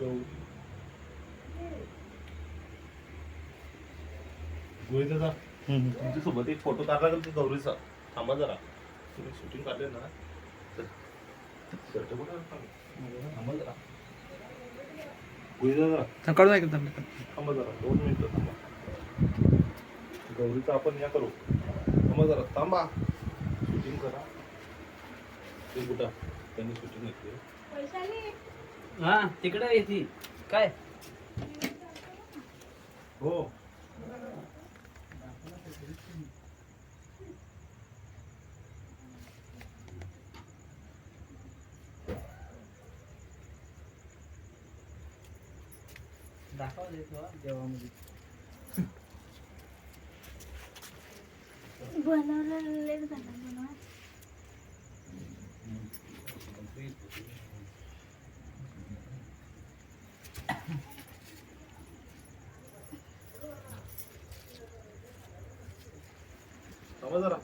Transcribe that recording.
गहू गोळी दादा तुमच्यासोबत एक फोटो काढला का गौरीचा. थांबा जरा. तुम्ही शूटिंग काढले ना थांबा जरा. गोळी दादा काढू नाही थांबा जरा. दोन मिनिट थांबा. गौरीचा आपण या करू. थांबा जरा. थांबा. शूटिंग करा. ते कुठं? त्यांनी शूटिंग घेतली. हा तिकडे येते काय? हो. दाखव देतो देवामध्ये. बनवलं लेट झालं बनवा थांबा जरा